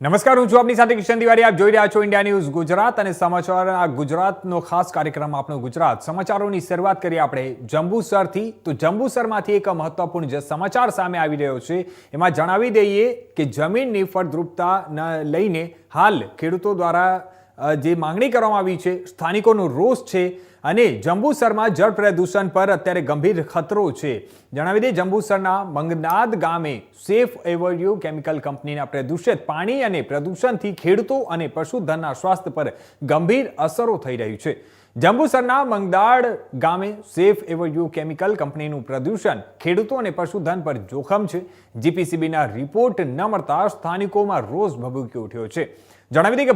નમસ્કાર, હું છું આપની સાથે કિશન તિવારી. આપ જોઈ રહ્યા છો ઇન્ડિયા ન્યૂઝ ગુજરાત અને સમાચાર આ ગુજરાતનો ખાસ કાર્યક્રમ આપણો ગુજરાત. સમાચારોની શરૂઆત કરીએ આપણે જંબુસરથી. તો જંબુસરમાંથી એક મહત્વપૂર્ણ જે સમાચાર સામે આવી રહ્યો છે, એમાં જણાવી દઈએ કે જમીનની ફળદ્રુપતાને લઈને હાલ ખેડૂતો દ્વારા જે માંગણી કરવામાં આવી છે, સ્થાનિકોનો રોષ છે અને જંબુસરમાં જળ પ્રદૂષણ પર અત્યારે ગંભીર ખતરો છે. જણાવી દઈએ, જંબુસરના મંગનાદ ગામે સેફ એવર્યુ કેમિકલ કંપનીના પ્રદૂષિત પાણી અને પ્રદૂષણથી ખેડૂતો અને પશુધનના સ્વાસ્થ્ય પર ગંભીર અસરો થઈ રહી છે. જંબુસરના મંગદાડ ગામે સેફ એવર્યુ કેમિકલ કંપનીનું પ્રદૂષણ ખેડૂતો અને પશુધન પર જોખમ છે. જીપીસીબીના રિપોર્ટ ન મળતા સ્થાનિકોમાં રોષ ભભૂકી ઉઠ્યો છે. જણાવી દઈએ કે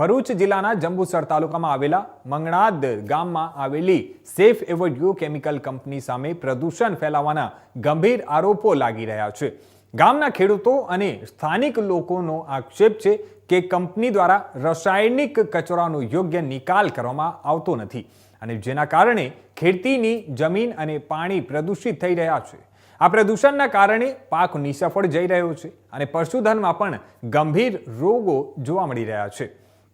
ભરૂચ જિલ્લાના જંબુસર તાલુકામાં આવેલા મંગણાદ ગામમાં આવેલી સેફ એવોડ્યુ કેમિકલ કંપની સામે પ્રદૂષણ ફેલાવવાના ગંભીર આરોપો લાગી રહ્યા છે. ગામના ખેડૂતો અને સ્થાનિક લોકોનો આક્ષેપ છે કે કંપની દ્વારા રાસાયણિક કચરાનો યોગ્ય નિકાલ કરવામાં આવતો નથી અને જેના કારણે ખેતીની જમીન અને પાણી પ્રદૂષિત થઈ રહ્યા છે. આ પ્રદૂષણના કારણે પાક નિસફળ જઈ રહ્યો છે અને પશુધનમાં પણ ગંભીર રોગો જોવા મળી રહ્યા છે.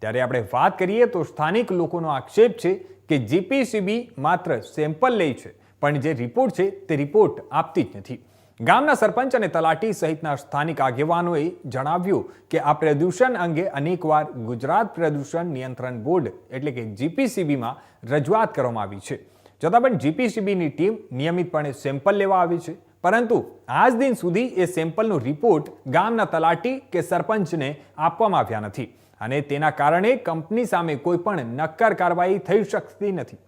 ત્યારે આપણે વાત કરીએ તો સ્થાનિક લોકોનો આક્ષેપ છે કે જીપીસીબી માત્ર સેમ્પલ લે છે, પણ જે રિપોર્ટ છે તે રિપોર્ટ આપતી જ નથી. ગામના સરપંચ અને તલાટી સહિતના સ્થાનિક આગેવાનોએ જણાવ્યું કે આ પ્રદૂષણ અંગે અનેકવાર ગુજરાત પ્રદૂષણ નિયંત્રણ બોર્ડ, એટલે કે જીપીસીબીમાં રજૂઆત કરવામાં આવી છે. છતાં પણ જીપીસીબીની ટીમ નિયમિતપણે સેમ્પલ લેવા આવી છે. પરંતુ આજ દિન સુધી એ સેમ્પલનો રિપોર્ટ ગામના તલાટી કે સરપંચને આપવામાં આવ્યા નથી. અને તેના કારણે કંપની સામે કોઈ પણ નક્કર કાર્યવાહી થઈ શકતી નથી.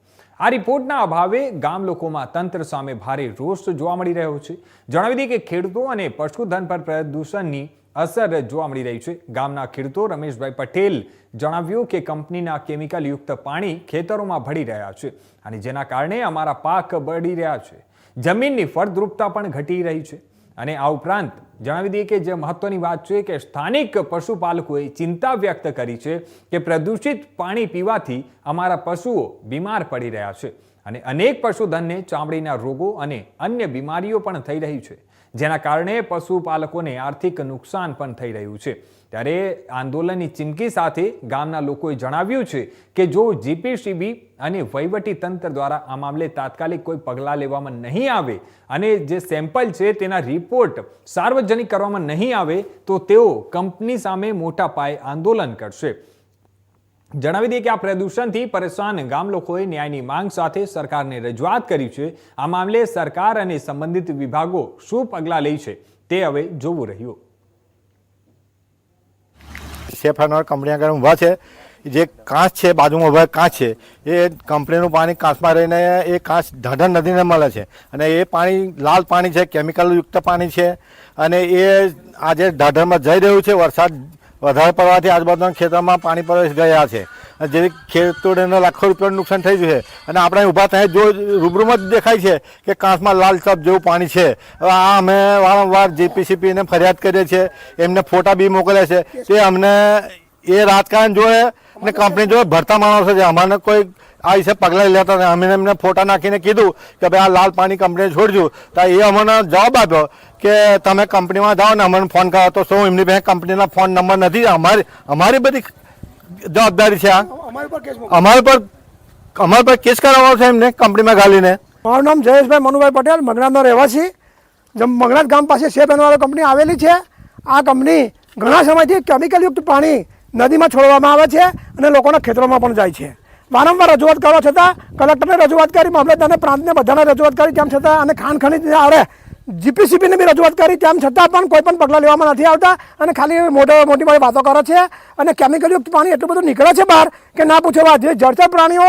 આ રિપોર્ટના અભાવે ગામ લોકોમાં તંત્ર સામે ભારે રોષ જોવા મળી રહ્યો છે. જણાવી દઈએ કે ખેડૂતો અને પશુધન પર પ્રદૂષણની અસર જોવા મળી રહી છે. ગામના ખેડૂતો રમેશભાઈ પટેલ જણાવ્યું કે કંપનીના કેમિકલયુક્ત પાણી ખેતરોમાં ભળી રહ્યા છે અને જેના કારણે અમારા પાક બળી રહ્યા છે. જમીનની ફળદ્રુપતા પણ ઘટી રહી છે. અને આ ઉપરાંત જણાવી દઈએ કે જે મહત્વની વાત છે કે સ્થાનિક પશુપાલકોએ ચિંતા વ્યક્ત કરી છે કે પ્રદૂષિત પાણી પીવાથી અમારા પશુઓ બીમાર પડી રહ્યા છે. અને અનેક પશુધનને ચામડીના રોગો અને અન્ય બીમારીઓ પણ થઈ રહી છે. જેના કારણે પશુપાલકોને આર્થિક નુકસાન પણ થઈ રહ્યું છે. ત્યારે આંદોલનની ચીમકી સાથે ગામના લોકોએ જણાવ્યું છે કે જો જીપીસીબી અને તંત્ર દ્વારા આ મામલે તાત્કાલિક કોઈ પગલાં લેવામાં નહીં આવે અને જે સેમ્પલ છે તેના રિપોર્ટ સાર્વજનિક કરવામાં નહીં આવે, તો તેઓ કંપની સામે મોટા પાયે આંદોલન કરશે. જણાવી દઈએ કે આ પ્રદૂષણથી પરેશાન ગામ લોકોએ ન્યાયની માંગ સાથે સરકારને રજૂઆત કરી છે. આ મામલે સરકાર અને સંબંધિત વિભાગો શું પગલાં લે છે તે હવે જોવું રહ્યું. સેફ એનવાર કંપની આગળ ઊભા છે. જે કાંચ છે, બાજુમાં ઊભા કાંચ છે. એ કંપનીનું પાણી કાંચમાં રહીને એ કાંચ ઢાઢર નદીને મળે છે. અને એ પાણી લાલ પાણી છે, કેમિકલયુક્ત પાણી છે. અને એ આજે ઢાઢરમાં જઈ રહ્યું છે. વરસાદ વધારે પડવાથી આજુબાજુના ખેતરમાં પાણી પ્રવેશ ગયા છે. જેથી ખેડૂતોને લાખો રૂપિયાનું નુકસાન થઈ ગયું છે. અને આપણે ઊભા ત્યાં જો રૂબરૂમાં જ દેખાય છે કે કાંસમાં લાલ ચપ જેવું પાણી છે. હવે આ અમે વારંવાર જીપીસીપીને ફરિયાદ કરીએ છીએ, એમને ફોટા બી મોકલ્યા છે તે અમને એ રાજકારણ જોડે અને કંપની જોડે ભરતા માણસો છે. અમારે કોઈ આ વિશે પગલાં લેતા. નથી અમે એમને ફોટા નાખીને કીધું કે ભાઈ આ લાલ પાણી કંપનીએ છોડજો. તો એ અમને જવાબ આપ્યો કે તમે કંપનીમાં જાઓ ને અમને ફોન કરો. તો શું એમની પાસે કંપનીના ફોન નંબર નથી? અમારી અમારી બધી જવાબદારી છે આ. અમારી પર કેસ અમારી પર કેસ કરાવવાનો છે એમને કંપનીમાં ગાલીને. મારું નામ જયેશભાઈ મનુભાઈ પટેલ મગરાજનો રહેવાસી. જેમ મગનાથ ગામ પાસે સેફ એનવાળો કંપની આવેલી છે. આ કંપની ઘણા સમયથી કેમિકલયુક્ત પાણી નદીમાં છોડવામાં આવે છે અને લોકોના ખેતરોમાં પણ જાય છે. વારંવાર રજૂઆત કરવા છતાં કલેક્ટરને રજૂઆત કરી, મામલતદારને, પ્રાંતને બધાને રજૂઆત કરી તેમ છતાં અને ખાણ ખનીજ આડે જીપીસીબીને બી રજૂઆત કરી તેમ છતાં પણ કોઈ પણ પગલાં લેવામાં નથી આવતા અને ખાલી મોટો મોટી મોટી વાતો કરે છે અને કેમિકલયુક્ત પાણી એટલું બધું નીકળે છે બહાર કે ના પૂછવા જે જળચર પ્રાણીઓ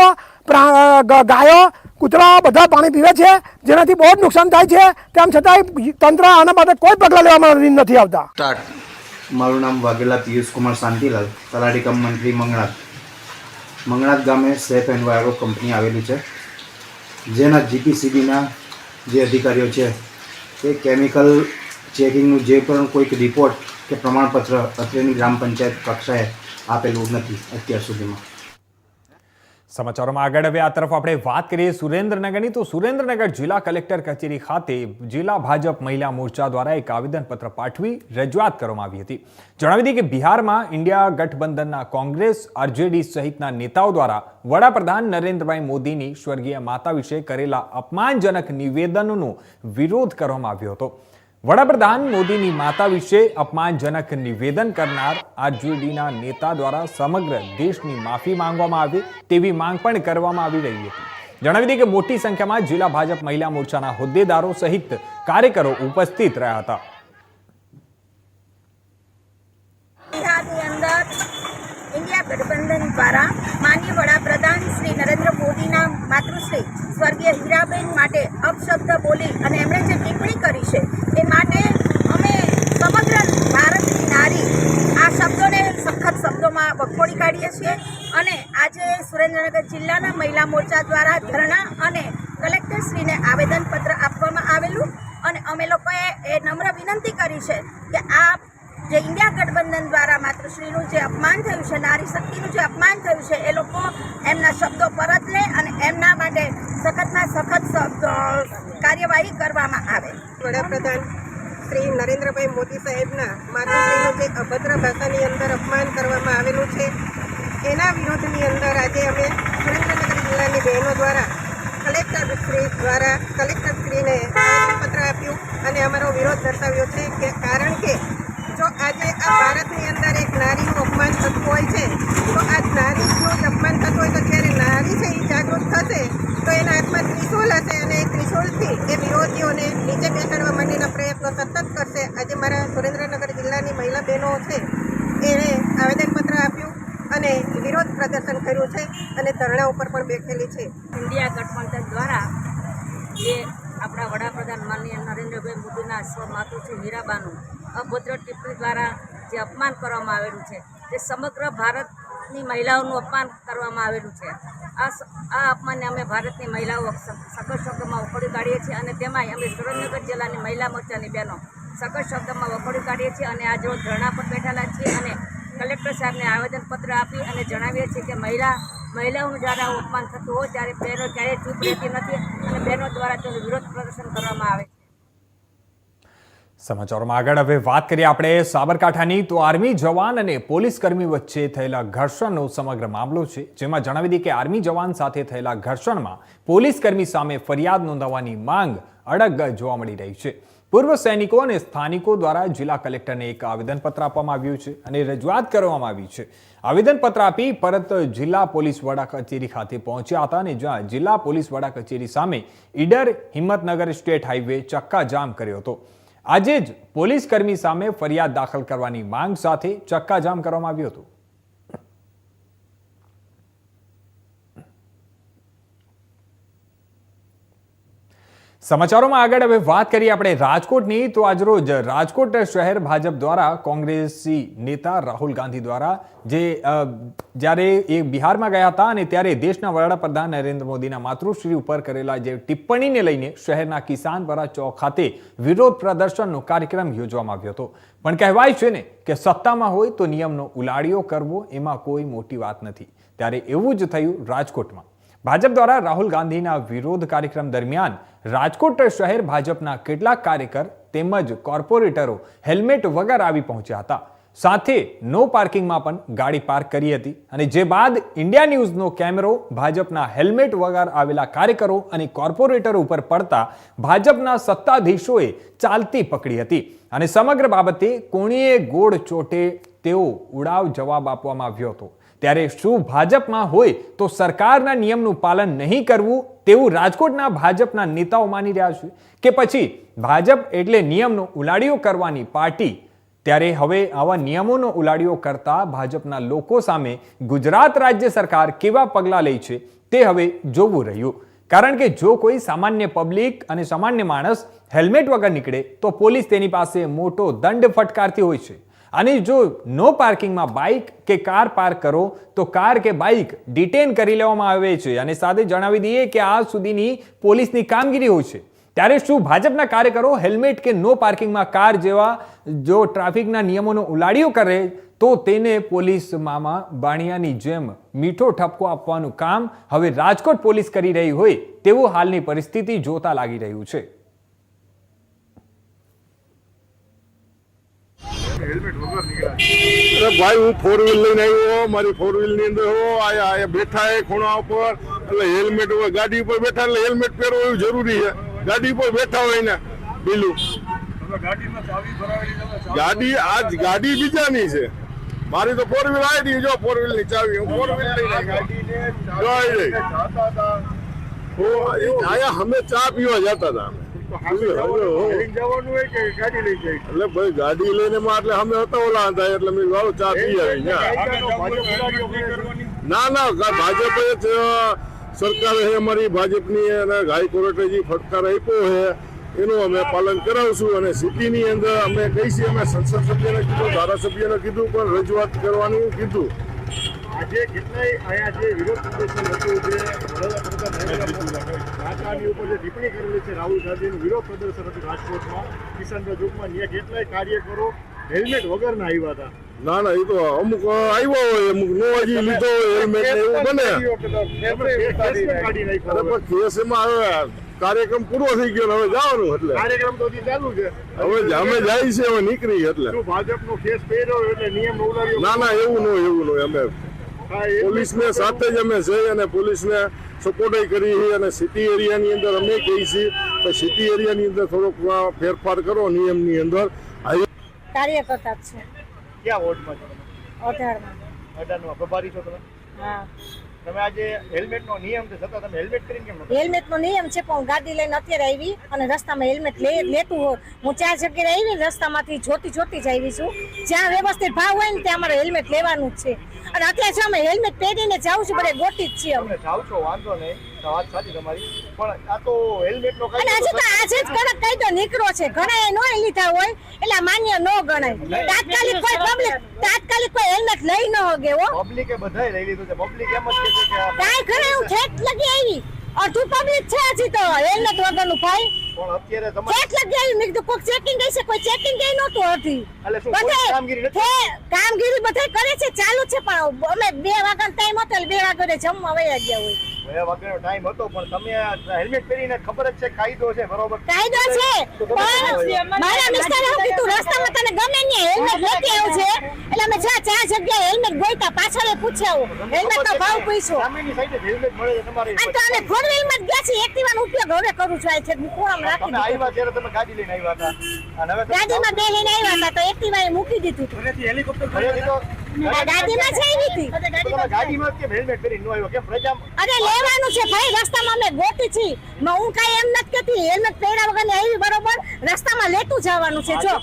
ગાયો, કૂતરા બધા પાણી પીવે છે, જેનાથી બહુ જ નુકસાન થાય છે, તેમ છતાંય તંત્ર આના માટે કોઈ પગલાં લેવામાં નથી આવતા. મારું નામ વાઘેલા પિયુષ કુમાર શાંતિલાલ, તલાટી કમ મંત્રી મંગળાત મંગળાત ગામે સેફ એન્ડ વાયરો કંપની આવેલી છે, જેના જીપીસીબીના જે અધિકારીઓ છે તે કેમિકલ ચેકિંગનું જે પણ કોઈક રિપોર્ટ કે પ્રમાણપત્ર અત્રેની ગ્રામ પંચાયત કક્ષાએ આપેલું નથી અત્યાર સુધીમાં. સમાચારોમાં આગળ હવે આ તરફ આપણે વાત કરીએ સુરેન્દ્રનગરની. તો સુરેન્દ્રનગર જિલ્લા કલેક્ટર કચેરી ખાતે જિલ્લા ભાજપ મહિલા મોરચા દ્વારા એક આવેદનપત્ર પાઠવી રજૂઆત કરવામાં આવી હતી. જણાવી દઈએ કે બિહારમાં ઇન્ડિયા ગઠબંધનના કોંગ્રેસ, આરજેડી સહિતના નેતાઓ દ્વારા વડાપ્રધાન નરેન્દ્રભાઈ મોદીની સ્વર્ગીય માતા વિશે કરેલા અપમાનજનક નિવેદનનો વિરોધ કરવામાં આવ્યો હતો. વડાપ્રધાન મોદીની માતા વિશે અપમાનજનક નિવેદન કરનાર આરજેડીના નેતા દ્વારા સમગ્ર દેશની માફી માંગવામાં આવે તેવી માંગ પણ કરવામાં આવી રહી હતી. જણાવી દઈએ કે મોટી સંખ્યામાં જિલ્લા ભાજપ મહિલા મોરચાના હોદ્દેદારો સહિત કાર્યકરો ઉપસ્થિત રહ્યા હતા બિહારની અંદર ઇન્ડિયા દ્વારા માન્ય વડાપ્રધાન શ્રી નરેન્દ્ર મોદીના માતૃશ્રી સ્વર્ગીય હીરાબેન માટે અપશબ્દ બોલી અને એમણે જે ટિપ્પણી કરી છે એ માટે અમે સમગ્ર ભારતની નારી આ શબ્દોને સખત શબ્દોમાં વખોડી કાઢીએ છીએ અને આજે સુરેન્દ્રનગર જિલ્લાના મહિલા મોરચા દ્વારા ધરણા અને કલેક્ટરશ્રીને આવેદનપત્ર આપવામાં આવેલું અને અમે લોકોએ એ નમ્ર વિનંતી કરી છે કે આ જે ઇન્ડિયા ગઠબંધન દ્વારા માતૃશ્રીનું જે અપમાન થયું છે, નારી શક્તિનું જે અપમાન થયું છે, એ લોકો એમના શબ્દો પરત લે અને એમના માટે સખતમાં સખત કાર્યવાહી કરવામાં આવે. વડાપ્રધાન શ્રી નરેન્દ્રભાઈ મોદી સાહેબના માતૃશ્રીનું જે અભદ્ર ભાષાની અંદર અપમાન કરવામાં આવેલું છે, એના વિરોધની અંદર આજે અમે સુરેન્દ્રનગર જિલ્લાની બહેનો દ્વારા કલેક્ટર શ્રી દ્વારા કલેક્ટર શ્રીને આવેદનપત્ર આપ્યું અને અમારો વિરોધ દર્શાવ્યો છે કે કારણ કે જો આજે આ ભારતની અંદર એક નારીનું અપમાન થતું હોય છે. તો આ નારીનું જો અપમાન થતું હોય તો જ્યારે નારી છે એ જાગૃત થશે, તો એના હાથમાં ત્રિશૂલ હશે અને એ ત્રિશૂલથી એ વિરોધીઓને નીચે બેસાડવા માટેના પ્રયત્નો સતત કરશે. આજે મારા સુરેન્દ્રનગર જિલ્લાની મહિલા બહેનો છે એણે આવેદનપત્ર આપ્યું અને વિરોધ પ્રદર્શન કર્યું છે અને ધરણા ઉપર પણ બેઠેલી છે ઇન્ડિયા ગઠબંધન દ્વારા જે આપણા વડાપ્રધાન માનનીય નરેન્દ્રભાઈ મોદીના સ્વ માતૃશ્રી હીરાબાનું અભદ્ર ટિપ્પણી દ્વારા જે અપમાન કરવામાં આવેલું છે. તે સમગ્ર ભારતની મહિલાઓનું અપમાન કરવામાં આવેલું છે. આ આ અપમાનને અમે ભારતની મહિલાઓ સખત શબ્દમાં વખોડી કાઢીએ છીએ અને તેમાંય અમે સુરેન્દ્રનગર જિલ્લાની મહિલા મોરચાની બહેનો સખત શબ્દમાં વખોડી કાઢીએ છીએ અને આજે રોજ ધરણા પર બેઠેલા છીએ અને કલેક્ટર સાહેબને આવેદનપત્ર આપી અને જણાવીએ છીએ કે મહિલા, મહિલાઓનું જ્યારે અપમાન થતું હોય ત્યારે બહેનો ક્યારેય ચૂપ રહેતી નથી અને બહેનો દ્વારા તેનો વિરોધ પ્રદર્શન કરવામાં આવે છે સમાચારોમાં આગળ હવે વાત કરીએ આપણે સાબરકાંઠાની. તો આર્મી જવાન અને પોલીસ કર્મી વચ્ચે થયેલા ઘર્ષણનો સમગ્ર મામલો છે, જેમાં જણાવી દઈએ કે આર્મી જવાન સાથે થયેલા ઘર્ષણમાં પોલીસ કર્મી સામે ફરિયાદ નોંધાવવાની માંગ અડગ જોવા મળી રહી છે. પૂર્વ સૈનિકો અને સ્થાનિકો દ્વારા જિલ્લા કલેક્ટરને એક આવેદનપત્ર આપવામાં આવ્યું છે અને રજૂઆત કરવામાં આવી છે. આવેદનપત્ર આપી પરત જિલ્લા પોલીસ વડા કચેરી ખાતે પહોંચ્યા હતા અને જ્યાં જિલ્લા પોલીસ વડા કચેરી સામે ઈડર હિંમતનગર સ્ટેટ હાઈવે ચક્કાજામ કર્યો હતો. આજે જ પોલીસ કર્મી સામે ફરિયાદ દાખલ કરવાની માંગ સાથે ચક્કાજામ કરવામાં આવ્યું હતું. સમાચારોમાં આગળ હવે વાત કરીએ આપણે રાજકોટની, તો આજરોજ રાજકોટ શહેર ભાજપ દ્વારા કોંગ્રેસી નેતા રાહુલ ગાંધી દ્વારા જે જ્યારે એ બિહારમાં ગયા હતા અને ત્યારે દેશના વડાપ્રધાન નરેન્દ્ર મોદીના માતૃશ્રી ઉપર કરેલા જે ટિપ્પણીને લઈને શહેરના કિસાનપરા ચોક ખાતે વિરોધ પ્રદર્શનનો કાર્યક્રમ યોજવામાં આવ્યો હતો. પણ કહેવાય છે ને કે સત્તામાં હોય તો નિયમનો ઉલાડિયો કરવો એમાં કોઈ મોટી વાત નથી. ત્યારે એવું જ થયું રાજકોટમાં. ભાજપ દ્વારા રાહુલ ગાંધીના વિરોધ કાર્યક્રમ દરમિયાન રાજકોટ શહેર ભાજપના કેટલાક કાર્યકર તેમજ કોર્પોરેટરો હેલ્મેટ વગર આવી પહોંચ્યા હતા. સાથે નો પાર્કિંગમાં પણ ગાડી પાર્ક કરી હતી અને જે બાદ ઇન્ડિયા ન્યૂઝનો કેમેરો ભાજપના હેલ્મેટ વગર આવેલા કાર્યકરો અને કોર્પોરેટરો ઉપર પડતા ભાજપના સત્તાધીશોએ ચાલતી પકડી હતી. અને સમગ્ર બાબતે કોણીએ ગોળ ચોટે તેવો ઉડાવ જવાબ આપવામાં આવ્યો હતો. ત્યારે શું ભાજપમાં હોય તો સરકારના નિયમનું પાલન નહીં કરવું તેવું રાજકોટના ભાજપના નેતાઓ માની રહ્યા છે. કે પછી ભાજપ એટલે નિયમનો ઉલાડીઓ કરવાની પાર્ટી, ત્યારે હવે આવા નિયમોનો ઉલાડીઓ કરતા ભાજપના લોકો સામે ગુજરાત રાજ્ય સરકાર કેવા પગલાં લે છે તે હવે જોવું રહ્યું. કારણ કે જો કોઈ સામાન્ય પબ્લિક અને સામાન્ય માણસ હેલ્મેટ વગર નીકળે તો પોલીસ તેની પાસે મોટો દંડ ફટકારતી હોય છે. અને જો નો પાર્કિંગમાં બાઇક કે કાર પાર્ક કરો, તો કાર કે બાઇક ડિટેન કરી લેવામાં આવે છે. અને સાથે જણાવી દઈએ કે આ સુધીની પોલીસની કામગીરી હોય છે. ત્યારે શું ભાજપના કાર્યકરો હેલ્મેટ કે નો પાર્કિંગમાં કાર જેવા જો ટ્રાફિકના નિયમોનો ઉલાડીઓ કરે, તો તેને પોલીસ મામા બાણિયાની જેમ મીઠો ઠપકો આપવાનું કામ હવે રાજકોટ પોલીસ કરી રહી હોય તેવું હાલની પરિસ્થિતિ જોતા લાગી રહ્યું છે. અરે ભાઈ હું ફોર વ્હીલ લઈને આવ્યો મારી ફોર વ્હીલની અંદર હો આયા બેઠા એ ખૂણા ઉપર. એટલે હેલ્મેટ હોય ગાડી ઉપર બેઠા એટલે હેલ્મેટ પહેરવું એવું જરૂરી છે. ગાડી ઉપર બેઠા હોય ને પેલું. ગાડી આજ ગાડી બીજાની છે. મારી તો ફોર વ્હીલ આવી જો ફોર વ્હીલની ચાવી. હું ફોર વ્હીલ લઈને આવ્યો. જોઈ રહી. હો, એ આયા અમે ચા પીવા જતા હતા. એટલે ભાઈ ગાડી લઈને એટલે અમે હતા ઓલા હતા એટલે મેં વાવ ચા પી આવી ના ના ભાજપ સરકારે અમારી ભાજપની અને હાઈકોર્ટે જે ફટકાર આપ્યો છે એનું અમે પાલન કરાવશું અને સિટીની અંદર અમે કહીશું અમે સંસદ સભ્યને કીધું ધારાસભ્યને કીધું પણ રજૂઆત કરવાનું કીધું. આજે કેટલાય અહીંયા જે વિરોધ પ્રદર્શન હતું જે કાકાની ઉપર જે ટિપ્પણી કરેલી છે રાહુલ ગાંધીનું વિરોધ પ્રદર્શન હતું રાજકોટમાં કિશનભાઈ ગ્રુપમાં ત્યાં કેટલાય કાર્યકરો હેલ્મેટ વગરના આવ્યા હતા. ના ના એ તો અમુક આવ્યો હોય અમુક નો હજી લીધો હોય હેલ્મેટ એવું બને. કેસ એમાં હવે કાર્યક્રમ પૂરો થઈ ગયો હવે જવાનું એટલે. કાર્યક્રમ તો હજી ચાલુ છે. હવે અમે જાય છે હવે નીકળી એટલે. ભાજપ ભાજપનો કેસ પહેર્યો એટલે નિયમ ના ના એવું નો એવું નો અમે પોલીસને સાથે જ અમે જઈ અને પોલીસને સપોર્ટ કરી છીએ અને સિટી એરિયાની અંદર અમે કહીએ છીએ કે સિટી એરિયાની અંદર થોડોક ફેરફાર કરો નિયમની અંદર. હાઈ કાર્યકર્તા જ છે. ક્યાં વોર્ડમાં છો તમે? અઢારમાં. અઢારમાં. પ્રભારી છો તમે? હા. તમે આજે હેલ્મેટનો નિયમ છે છતાં તમે હેલ્મેટ કરીને કેમ નતો હેલ્મેટ નિયમ છે પણ હું ગાડી લઈને અત્યારે આવી અને રસ્તામાં હેલ્મેટ લે લેતું હોય હું ચાર જગ્યાએ આવી ને રસ્તામાંથી જોતી જોતી જ આવી છું. જ્યાં વ્યવસ્થિત ભાવ હોય ને ત્યાં અમારે હેલ્મેટ લેવાનું જ છે. અને અત્યારે જો અમે હેલ્મેટ પહેરીને જાઉં છું બધે ગોતી જ છીએ અમે. જાઉં છો વાંધો નહીં. વાત સાચી તમારી. પણ આ તો આજે તો આજે જ કડક કાયદો નીકળ્યો છે. ઘણા નો લીધા હોય એટલે માન્ય ન ગણાય. તાત્કાલિક કોઈ પબ્લિક તાત્કાલિક કોઈ હેલ્મેટ લઈ ન હોગે હો. પબ્લિકે બધાય લઈ લીધું છે. પબ્લિક એમ જ કહે છે કે આ ઘરે હું ઠેઠ લગી આવી. અડધું પબ્લિક છે હજી તો. હેલ્મેટ વગરનું ભાઈ. પણ અત્યારે તમારે ચેક લગી આવી મેં કીધું કોઈ ચેકિંગ ગઈ છે? કોઈ ચેકિંગ ગઈ નહોતું હતી એટલે શું કોઈ કામગીરી નથી? કામગીરી બધે કરે છે ચાલુ છે પણ અમે બે વાગ્યાનો ટાઈમ હતો એટલે બે વાગ્યે જમવા વયા ગયા હોય. બે વાગ્યાનો ટાઈમ હતો પણ તમે હેલ્મેટ પહેરીને ખબર જ છે કાયદો છે બરોબર? કાયદો છે પણ મારા મિસ્ટરે હું કીધું? રસ્તામાં તને ગમે ને હેલ્મેટ લેતી આવ્યું છે એટલે અમે જ્યાં ચાર જગ્યાએ હેલ્મેટ ગોઈતા પાછળ પૂછ્યા હેલ્મેટ નો ભાવ પૂછ્યો સામેની સાઈડે હેલ્મેટ મળે છે તમારી અને તો અમે ફોર વ્હીલમાં જ ગયા છીએ એક્ટિવાનો ઉપયોગ હવે કરું છું આ છે ખૂણામાં રાખી દીધું. આવ્યા ત્યારે તમે ગાડી લઈને આવ્યા હતા. અને હવે ગાડીમાં બે લઈને આવ્યા હતા તો મૂકી દીધું હતું. આ ગાડીમાં છે નથી તમે ગાડીમાં કે હેલ્મેટ પહેરીને ન આવ્યો કે પ્રજા અરે લેવાનું છે ભાઈ રસ્તામાં અમે ગોતી છી. હું કાઈ એમ નથી કહેતી હેલ્મેટ પહેર્યા વગર ને આવી બરોબર રસ્તામાં લેતું જવાનું છે જો.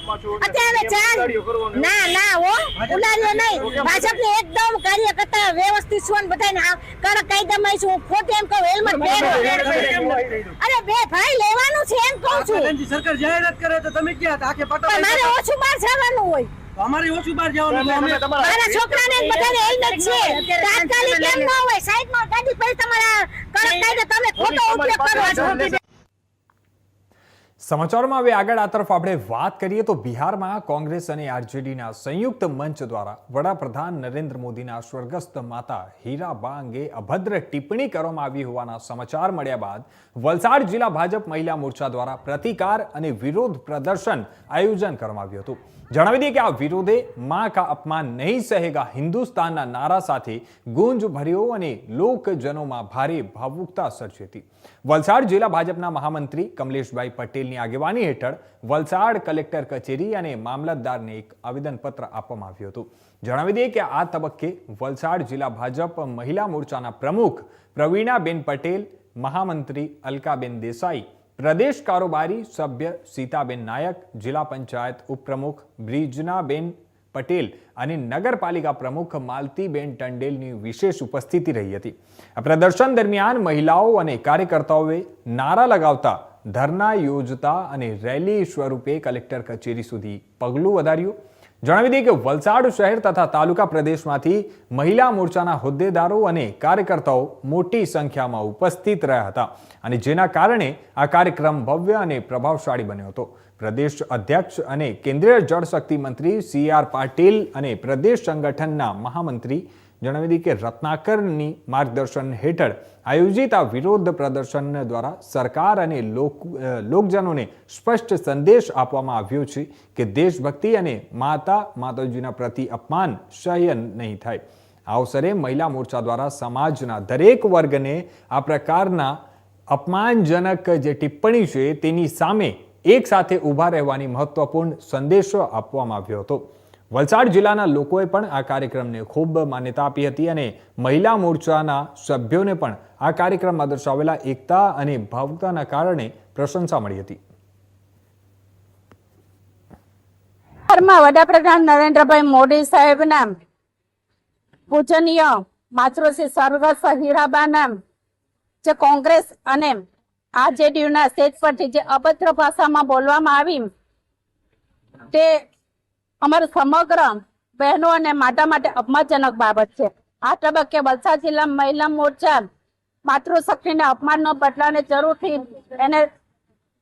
અત્યારે કરવાનો. ના ના હો. ઉલારીઓ નહીં. ભાજપને એકદમ કાર્યકર્તા વ્યવસ્થિત છું અને બધાને કડક કાયદામાં છું હું ખોટે એમ કહું હેલ્મેટ પહેરો. અરે બે ભાઈ લેવાનું છે એમ કહું છું. સરકાર જાહેરાત કરે તો તમે ક્યાં આખે પટો મારે ઓછું બહાર જવાનું હોય. અમારી ઓછું બહાર જવાનું અમે તમારા મારા છોકરાને બધાને હેલ્મેટ છે. તાત્કાલિક કેમ ન હોય સાઈડમાં ગાડી પડી તમારા કડક કાયદે તમે ખોટો ઉપયોગ કરો છો. સમાચારોમાં હવે આગળ આ તરફ આપણે વાત કરીએ તો બિહારમાં કોંગ્રેસ અને આરજેડીના સંયુક્ત મંચ દ્વારા વડાપ્રધાન નરેન્દ્ર મોદીના સ્વર્ગસ્થ માતા હીરાબા અંગે અભદ્ર ટિપ્પણી કરવામાં આવી હોવાના સમાચાર મળ્યા બાદ વલસાડ જિલ્લા ભાજપ મહિલા મોરચા દ્વારા પ્રતિકાર અને વિરોધ પ્રદર્શન આયોજન કરવામાં આવ્યું હતું. જણાવી દઈએ કે આ વિરોધે માં કા અપમાન નહીં સહેગા. હિન્દુસ્તાનના નારા સાથે ગુંજ ભર્યો અને લોકજનોમાં ભારે ભાવુકતા સર્જી હતી. વલસાડ જિલ્લા ભાજપના મહામંત્રી કમલેશભાઈ પટેલની આગેવાની હેઠળ વલસાડ કલેક્ટર કચેરી અને મામલતદારને એક આવેદનપત્ર આપવામાં આવ્યું હતું. જણાવી દઈએ કે આ તબક્કે વલસાડ જિલ્લા ભાજપ મહિલા મોરચાના પ્રમુખ પ્રવીણાબેન પટેલ, મહામંત્રી અલકાબેન દેસાઈ પ્રદેશ કારોબારી સભ્ય સીતાબેન નાયક, જિલ્લા પંચાયત ઉપપ્રમુખ બ્રિજનાબેન પટેલ અને નગરપાલિકા પ્રમુખ માલતીબેન ટંડેલની વિશેષ ઉપસ્થિતિ રહી હતી. આ પ્રદર્શન દરમિયાન મહિલાઓ અને કાર્યકર્તાઓએ નારા લગાવતા ધરના યોજતા અને રેલી સ્વરૂપે કલેક્ટર કચેરી સુધી પગલું વધાર્યું. જણાવી દઈએ કે વલસાડ શહેર તથા તાલુકા પ્રદેશમાંથી મહિલા મોરચાના હોદ્દેદારો અને કાર્યકર્તાઓ મોટી સંખ્યામાં ઉપસ્થિત રહ્યા હતા અને જેના કારણે આ કાર્યક્રમ ભવ્ય અને પ્રભાવશાળી બન્યો હતો. પ્રદેશ અધ્યક્ષ અને કેન્દ્રીય જળશક્તિ મંત્રી સી આર પાટીલ અને પ્રદેશ સંગઠનના મહામંત્રી જણાવી દીધી કે રત્નાકરની માર્ગદર્શન હેઠળ આયોજિત આ વિરોધ પ્રદર્શન દ્વારા સરકાર અને લોક લોકજનોને સ્પષ્ટ સંદેશ આપવામાં આવ્યો છે કે દેશભક્તિ અને માતા માતાજીના પ્રતિ અપમાન સહ્ય નહીં થાય. આ અવસરે મહિલા મોરચા દ્વારા સમાજના દરેક વર્ગને આ પ્રકારના અપમાનજનક જે ટિપ્પણી છે તેની સામે એક સાથે ઊભા રહેવાની મહત્વપૂર્ણ સંદેશો આપવામાં આવ્યો હતો. વલસાડ જિલ્લાના લોકોએ પણ આ કાર્યક્રમને ખૂબ માન્યતા આપી હતી અને મહિલા મોરચાના સભ્યોને પણ આ કાર્યક્રમમાં દર્શાવેલા એકતા અને ભાવુકતાના કારણે પ્રશંસા મળી હતી. વડાપ્રધાન નરેન્દ્રભાઈ મોદી સાહેબના પૂજનીય માતૃશ્રી સ્વર્ગસ્થ હીરાબાના જે કોંગ્રેસ અને આરજેડીયુના સ્ટેજ પરથી જે અભદ્ર ભાષામાં બોલવામાં આવી, તે અમારું સમગ્ર બહેનો અને માતા માટે અપમાનજનક બાબત છે. આ તબક્કે વલસાડ જિલ્લા મહિલા મોરચા માતૃશક્તિને અપમાનનો બદલાને જરૂરથી એને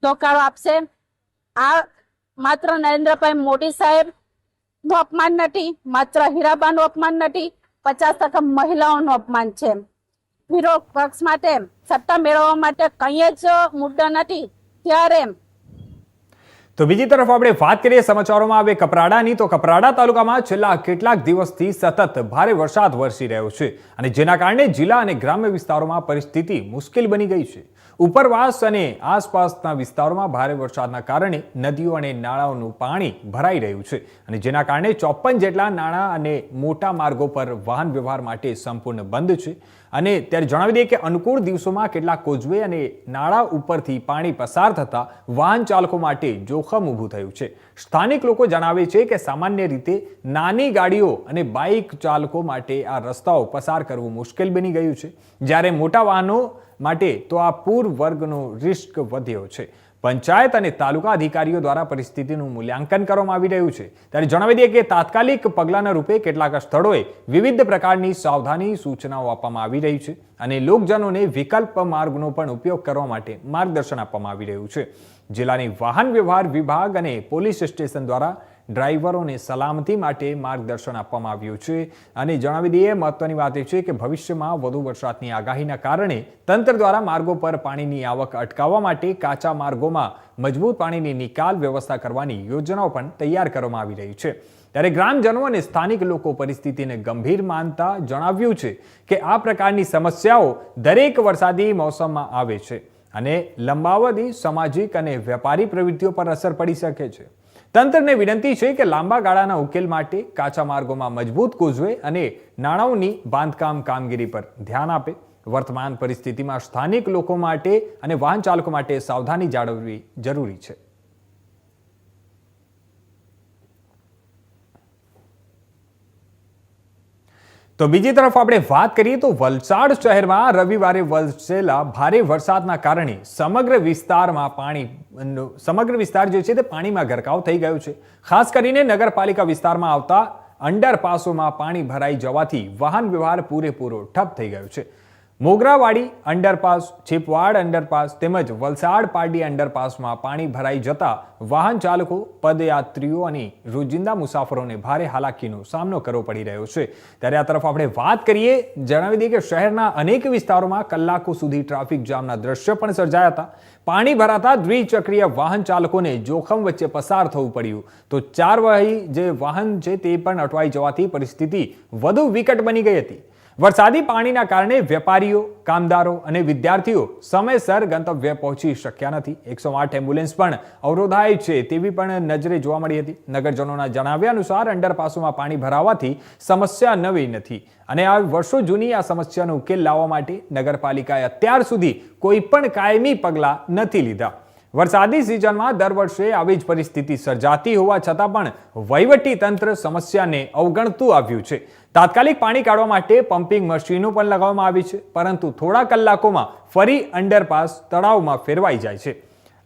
ધોકારો આપશે. આ માત્ર નરેન્દ્રભાઈ મોદી સાહેબનું અપમાન નથી, માત્ર હીરાબાનું અપમાન નથી, પચાસ ટકા મહિલાઓનું અપમાન છે. વિરોધ પક્ષ માટે સત્તા મેળવવા માટે કંઈ જ મુદ્દો નથી. ત્યારે તો બીજી તરફ આપણે વાત કરીએ સમાચારોમાં હવે કપરાડાની. તો કપરાડા તાલુકામાં છેલ્લા કેટલાક દિવસથી સતત ભારે વરસાદ વરસી રહ્યો છે અને જેના કારણે જિલ્લા અને ગ્રામ્ય વિસ્તારોમાં પરિસ્થિતિ મુશ્કેલ બની ગઈ છે. ઉપરવાસ અને આસપાસના વિસ્તારોમાં ભારે વરસાદના કારણે નદીઓ અને નાળાઓનું પાણી ભરાઈ રહ્યું છે અને જેના કારણે ચોપન જેટલા નાણાં અને મોટા માર્ગો પર વાહન વ્યવહાર માટે સંપૂર્ણ બંધ છે. અને ત્યારે જણાવી દઈએ કે અનુકૂળ દિવસોમાં કેટલાક કોઝવે અને નાળા ઉપરથી પાણી પસાર થતા વાહન ચાલકો માટે જોખમ ઊભું થયું છે. સ્થાનિક લોકો જણાવે છે કે સામાન્ય રીતે નાની ગાડીઓ અને બાઇક ચાલકો માટે આ રસ્તાઓ પસાર કરવું મુશ્કેલ બની ગયું છે. જ્યારે મોટા વાહનો માટે તો આ પૂર વર્ગનો રિસ્ક વધ્યો છે. પંચાયત અને તાલુકા અધિકારીઓ દ્વારા પરિસ્થિતિનું મૂલ્યાંકન કરવામાં આવી રહ્યું છે. ત્યારે જણાવી દઈએ કે તાત્કાલિક પગલાંના રૂપે કેટલાક સ્થળોએ વિવિધ પ્રકારની સાવધાની સૂચનાઓ આપવામાં આવી રહી છે અને લોકજનોને વિકલ્પ માર્ગનો પણ ઉપયોગ કરવા માટે માર્ગદર્શન આપવામાં આવી રહ્યું છે. જિલ્લાની વાહન વ્યવહાર વિભાગ અને પોલીસ સ્ટેશન દ્વારા ડ્રાઈવરોને સલામતી માટે માર્ગદર્શન આપવામાં આવ્યું છે. અને જણાવી દઈએ, મહત્વની વાત એ છે કે ભવિષ્યમાં વધુ વરસાદની આગાહીના કારણે તંત્ર દ્વારા માર્ગો પર પાણીની આવક અટકાવવા માટે કાચા માર્ગોમાં મજબૂત પાણીની નિકાલ વ્યવસ્થા કરવાની યોજનાઓ પણ તૈયાર કરવામાં આવી રહી છે. ત્યારે ગ્રામજનો અને સ્થાનિક લોકો પરિસ્થિતિને ગંભીર માનતા જણાવ્યું છે કે આ પ્રકારની સમસ્યાઓ દરેક વરસાદી મોસમમાં આવે છે અને લંબાવધી સામાજિક અને વેપારી પ્રવૃત્તિઓ પર અસર પડી શકે છે. તંત્રને વિનંતી છે કે લાંબા ગાળાના ઉકેલ માટે કાચા માર્ગોમાં મજબૂત કોઝવે અને નાણાંઓની બાંધકામ કામગીરી પર ધ્યાન આપે. વર્તમાન પરિસ્થિતિમાં સ્થાનિક લોકો માટે અને વાહન ચાલકો માટે સાવધાની જાળવવી જરૂરી છે. તો બીજી તરફ આપણે વાત કરીએ તો વલસાડ શહેરમાં રવિવારે વરસેલા ભારે વરસાદના કારણે સમગ્ર વિસ્તારમાં પાણી સમગ્ર વિસ્તાર જે છે તે પાણીમાં ગરકાવ થઈ ગયો છે. ખાસ કરીને નગરપાલિકા વિસ્તારમાં આવતા અંડરપાસોમાં પાણી ભરાઈ જવાથી વાહન વ્યવહાર પૂરેપૂરો ઠપ થઈ ગયો છે. મોગરાવાડી અંડરપાસ, છીપવાડ અંડરપાસ તેમજ વલસાડ પાડી અંડરપાસમાં પાણી ભરાઈ જતા વાહન ચાલકો, પદયાત્રીઓ અને રોજિંદા મુસાફરોને ભારે હાલાકીનો સામનો કરવો પડી રહ્યો છે. ત્યારે આ તરફ આપણે વાત કરીએ, જણાવી દઈએ કે શહેરના અનેક વિસ્તારોમાં કલાકો સુધી ટ્રાફિક જામના દ્રશ્ય પણ સર્જાયા હતા. પાણી ભરાતા દ્વિચક્રીય વાહન ચાલકોને જોખમ વચ્ચે પસાર થવું પડ્યું. તો ચાર વહી જે વાહન છે તે પણ અટવાઈ જવાથી પરિસ્થિતિ વધુ વિકટ બની ગઈ હતી. વરસાદી પાણીના કારણે વેપારીઓ, કામદારો અને વિદ્યાર્થીઓ સમયસર ગંતવ્ય પહોંચી શક્યા નથી. એકસો આઠ એમ્બ્યુલન્સ પણ અવરોધાય છે તેવી પણ નજરે જોવા મળી હતી. નગરજનોના જણાવ્યા અનુસાર અંડરપાસોમાં પાણી ભરાવાથી સમસ્યા નવી નથી અને આ વર્ષો જૂની આ સમસ્યાનો ઉકેલ લાવવા માટે નગરપાલિકાએ અત્યાર સુધી કોઈ પણ કાયમી પગલાં નથી લીધા. વરસાદી સિઝનમાં દર વર્ષે આવી જ પરિસ્થિતિ સર્જાતી હોવા છતાં પણ વહીવટી તંત્ર સમસ્યાને અવગણતું આવ્યું છે. તાત્કાલિક પાણી કાઢવા માટે પમ્પિંગ મશીનો પણ લગાવવામાં આવી છે, પરંતુ થોડા કલાકોમાં ફરી અંડરપાસ તળાવમાં ફેરવાઈ જાય છે.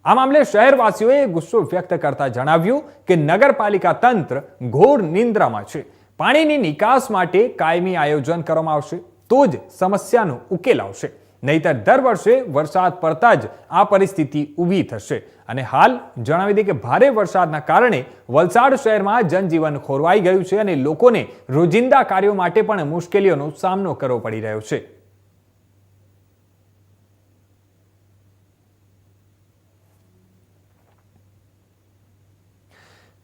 આ મામલે શહેરવાસીઓએ ગુસ્સો વ્યક્ત કરતા જણાવ્યું કે નગરપાલિકા તંત્ર ઘોર નિંદ્રામાં છે. પાણીની નિકાસ માટે કાયમી આયોજન કરવામાં આવશે, તો જ સમસ્યાનો ઉકેલ આવશે. નહીતર દર વર્ષે વરસાદ પડતા જ આ પરિસ્થિતિ ઊભી થશે. અને હાલ જણાવી દઈએ કે ભારે વરસાદના કારણે વલસાડ શહેરમાં જનજીવન ખોરવાઈ ગયું છે અને લોકોને રોજિંદા કાર્યો માટે પણ મુશ્કેલીઓનો સામનો કરવો પડી રહ્યો છે.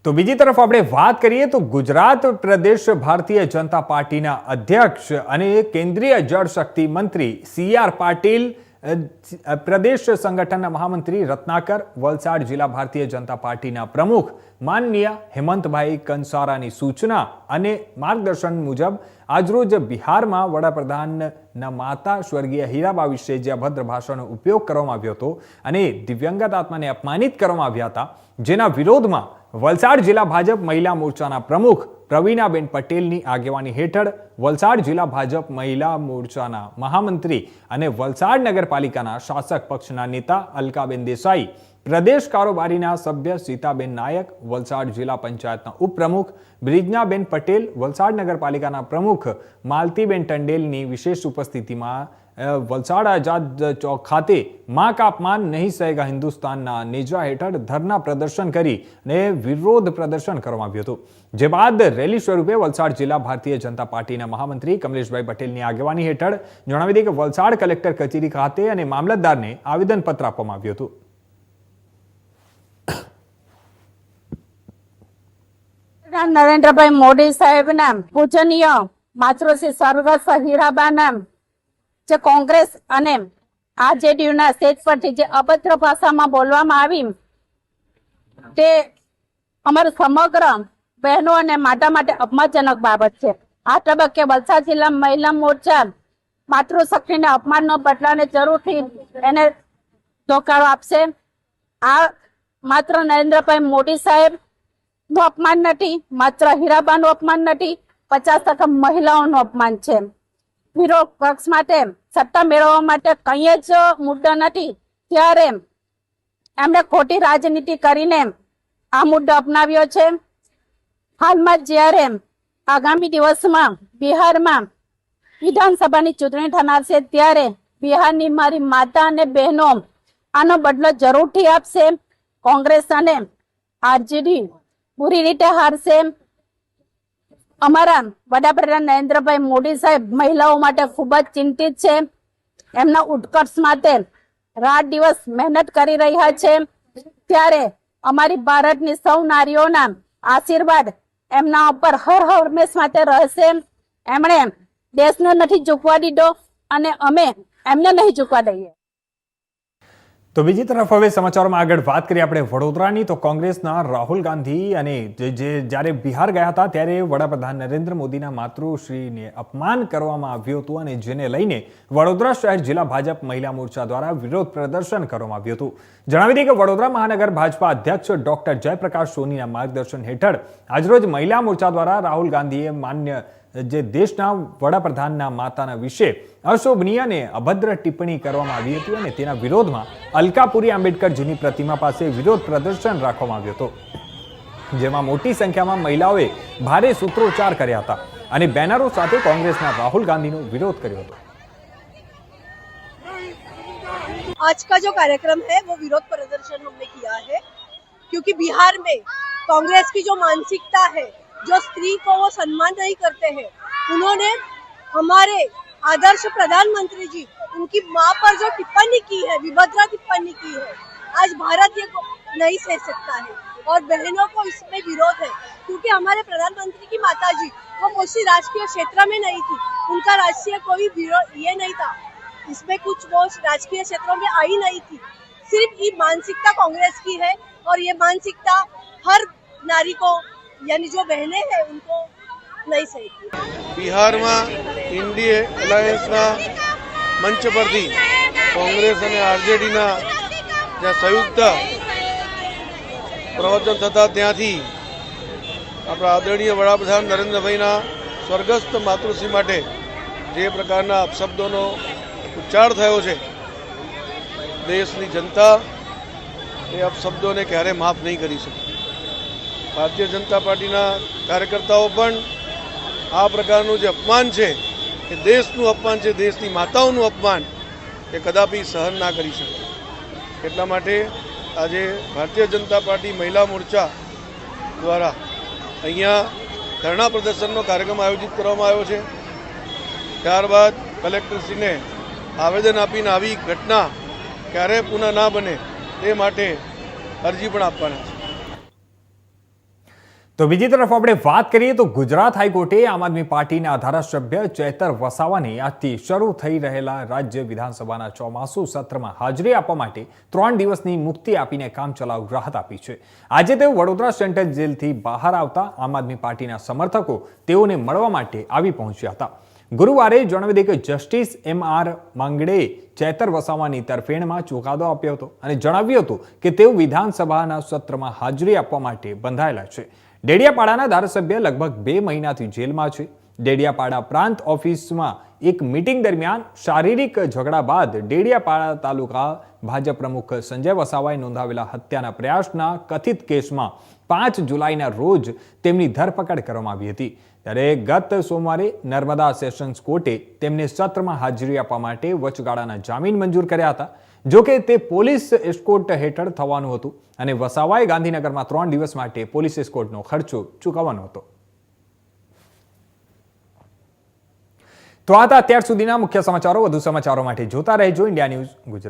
તો બીજી તરફ આપણે વાત કરીએ તો ગુજરાત પ્રદેશ ભારતીય જનતા પાર્ટીના અધ્યક્ષ અને કેન્દ્રીય જળશક્તિ મંત્રી સી આર પાટીલ પ્રદેશ સંગઠનના મહામંત્રી રત્નાકર, વલસાડ જિલ્લા ભારતીય જનતા પાર્ટીના પ્રમુખ માનનીય હેમંતભાઈ કંસારાની સૂચના અને માર્ગદર્શન મુજબ આજરોજ બિહારમાં વડાપ્રધાનના માતા સ્વર્ગીય હીરાબા વિશે જે અભદ્ર ભાષાનો ઉપયોગ કરવામાં આવ્યો હતો અને દિવ્યંગત આત્માને અપમાનિત કરવામાં આવ્યા હતા, જેના વિરોધમાં વલસાડ જિલ્લા ભાજપ મહિલા મોરચાના પ્રમુખ પ્રવીણાબેન પટેલની આગેવાની હેઠળ વલસાડ જિલ્લા ભાજપ મહિલા મોરચાના મહામંત્રી અને વલસાડ નગરપાલિકાના શાસક પક્ષના નેતા અલકાબેન દેસાઈ, પ્રદેશ કારોબારીના સભ્ય સીતાબેન નાયક, વલસાડ જિલ્લા પંચાયતના ઉપપ્રમુખ બ્રિજનાબેન પટેલ, વલસાડ નગરપાલિકાના પ્રમુખ માલતીબેન ટંડેલની વિશેષ ઉપસ્થિતિમાં વલસાડ આઝાદ ચોક ખાતે મા કાપમાન નહીં સહેગા હિન્દુસ્તાનના નેજા હેઠળ ધરના પ્રદર્શન કરી અને વિરોધ પ્રદર્શન કરવામાં આવ્યું હતું. જે બાદ રેલી સ્વરૂપે વલસાડ જિલ્લા ભારતીય જનતા પાર્ટીના મહામંત્રી કમલેશભાઈ પટેલની આગેવાની હેઠળ જણાવી દઈએ કે વલસાડ કલેક્ટર કચેરી ખાતે અને મામલતદારને આવેદનપત્ર આપવામાં આવ્યું હતું. નરેન્દ્રભાઈ મોદી સાહેબના પૂજનીય માતૃશ્રી સ્વર્ગસ્થ હીરાબાના જે કોંગ્રેસ અને આરજેડીયુના સ્ટેજ પરથી જે અભદ્ર ભાષામાં બોલવામાં આવી, તે અમારું સમગ્ર બહેનો અને માતા માટે અપમાનજનક બાબત છે. આ તબક્કે વલસાડ જિલ્લા મહિલા મોરચા માતૃશક્તિને અપમાનનો બદલાને જરૂરથી એને ધોકારો આપશે. આ માત્ર નરેન્દ્રભાઈ મોદી સાહેબનું અપમાન નથી, માત્ર હીરાબાનું અપમાન નથી, પચાસ ટકા મહિલાઓનું અપમાન છે. વિરોધ પક્ષ માટે સત્તા મેળવવા માટે કંઈ જ મુદ્દો નથી. ત્યારે એમણે ખોટી રાજનીતિ કરીને આ મુદ્દો અપનાવ્યો છે. હાલમાં જ્યારે આગામી દિવસમાં બિહારમાં વિધાનસભાની ચૂંટણી થનાર છે, ત્યારે બિહારની મારી માતા અને બહેનો આનો બદલો જરૂરથી આપશે કોંગ્રેસ અને આરજેડી પૂરી રીતે હારશે અમારા વડાપ્રધાન નરેન્દ્રભાઈ મોદી સાહેબ મહિલાઓ માટે ખૂબ જ ચિંતિત છે. એમના ઉત્કર્ષ માટે રાત દિવસ મહેનત કરી રહ્યા છે. ત્યારે અમારી ભારતની સૌ નારીઓના આશીર્વાદ એમના ઉપર હર હંમેશ માટે રહેશે. એમણે દેશને નથી ઝૂકવા દીધો અને અમે એમને નહીં ઝૂકવા દઈએ. તો બીજી તરફ હવે સમાચારોમાં આગળ વાત કરીએ આપણે વડોદરાની, તો કોંગ્રેસના રાહુલ ગાંધી અને જે જ્યારે બિહાર ગયા હતા, ત્યારે વડાપ્રધાન નરેન્દ્ર મોદીના માતૃશ્રીને અપમાન કરવામાં આવ્યું હતું અને જેને લઈને વડોદરા શહેર જિલ્લા ભાજપ મહિલા મોરચા દ્વારા વિરોધ પ્રદર્શન કરવામાં આવ્યું હતું. જણાવી દઈએ કે વડોદરા મહાનગર ભાજપા અધ્યક્ષ ડોક્ટર જયપ્રકાશ સોનીના માર્ગદર્શન હેઠળ આજરોજ મહિલા મોરચા દ્વારા રાહુલ ગાંધીએ માન્ય જે દેશના વડાપ્રધાનના માતાના વિશે અશોભનીય અને અભદ્ર ટિપ્પણી કરવામાં આવી હતી અને તેના વિરોધમાં અલકાપુરી આંબેડકરજીની પ્રતિમા પાસે વિરોધ પ્રદર્શન રાખવામાં આવ્યું હતું જેમાં મોટી સંખ્યામાં મહિલાઓએ ભારે સૂત્રોચ્ચાર કર્યા હતા અને બેનરો સાથે કોંગ્રેસના રાહુલ ગાંધીનો વિરોધ કર્યો હતો आज का जो कार्यक्रम है वो विरोध प्रदर्शन हमने किया है क्योंकि बिहार में कांग्रेस की जो मानसिकता है जो स्त्री को वो सम्मान नहीं करते हैं, उन्होंने हमारे आदर्श प्रधानमंत्री जी, उनकी माँ पर जो टिप्पणी की है, विभद्रा टिप्पणी की है, आज भारत ये नहीं सह सकता है। और बहनों को इसमें विरोध है, क्योंकि हमारे प्रधानमंत्री की माता जी वो किसी राजकीय क्षेत्र में नहीं थी, उनका राजकीय कोई विरोध ये नहीं था। इसमें कुछ वो राजकीय क्षेत्रों में आई नहीं थी। सिर्फ़ ये मानसिकता कांग्रेस की है, और ये मानसिकता हर नारी को यानी जो बहनें हैं उनको नहीं सही બિહારમાં ઇન્ડીએ એલાયન્સના મંચ પરથી કોંગ્રેસ અને આરજેડીના જ્યાં સંયુક્ત પ્રવચન થતા ત્યાંથી આપણા આદરણીય વડાપ્રધાન નરેન્દ્રભાઈના સ્વર્ગસ્થ માતૃશ્રી માટે જે પ્રકારના અપશબ્દોનો ઉચ્ચાર થયો છે દેશની જનતા એ અપશબ્દોને ક્યારે માફ નહીં કરી શકે ભારતીય જનતા પાર્ટીના કાર્યકર્તાઓ પણ આ પ્રકારનું જે અપમાન છે, એ દેશનું અપમાન છે, દેશની માતાઓનું અપમાન, એ કદાપી સહન ના કરી શકે. એટલા માટે આજે ભારતીય જનતા પાર્ટી મહિલા મોરચા દ્વારા અહીંયા ધરણા પ્રદર્શનનો કાર્યક્રમ આયોજિત કરવામાં આવ્યો છે. ત્યારબાદ કલેક્ટરશ્રીને આવેદન આપીને આવી ઘટના ક્યારેય પુનઃ ના બને તે માટે અરજી પણ આપવાના છે. તો બીજી તરફ આપણે વાત કરીએ તો ગુજરાત હાઈકોર્ટે આમ આદમી પાર્ટીના ધારાસભ્ય ચેતર વસાવાને આજથી શરૂ થઈ રહેલા રાજ્ય વિધાનસભાના ચોમાસુ સત્રમાં હાજરી આપવા માટે ત્રણ દિવસની મુક્તિ આપીને કામચલાઉ રાહત આપી છે. આજે તેઓ વડોદરા સેન્ટ્રલ જેલથી બહાર આવતા આમ આદમી પાર્ટીના સમર્થકો તેઓને મળવા માટે આવી પહોંચ્યા હતા. ગુરુવારે જણાવી દે કે જસ્ટિસ એમ આર માંગડેએ ચેતર વસાવાની તરફેણમાં ચુકાદો આપ્યો હતો અને જણાવ્યું હતું કે તેઓ વિધાનસભાના સત્રમાં હાજરી આપવા માટે બંધાયેલા છે. ડેડિયાપાડાના ધારાસભ્ય લગભગ બે મહિનાથી જેલમાં છે. ડેડિયાપાડા પ્રાંત ઓફિસમાં એક મીટિંગ દરમિયાન શારીરિક ઝઘડા બાદ ડેડિયાપાડા તાલુકા ભાજપ પ્રમુખ સંજય વસાવાએ નોંધાવેલા હત્યાના પ્રયાસના કથિત કેસમાં પાંચ જુલાઈના રોજ તેમની ધરપકડ કરવામાં આવી હતી. ત્યારે ગત સોમવારે નર્મદા સેશન્સ કોર્ટે તેમને સત્રમાં હાજરી આપવા માટે વચગાળાના જામીન મંજૂર કર્યા હતા. જો કે તે પોલીસ એસ્કોર્ટ હેઠળ થવાનું હતું અને વસાવાએ ગાંધીનગરમાં ત્રણ દિવસ માટે પોલીસ એસ્કોર્ટનો ખર્ચો ચૂકવવાનો હતો. તો આ હતા અત્યાર સુધીના મુખ્ય સમાચારો. વધુ સમાચારો માટે જોતા રહેજો. India news Gujarat.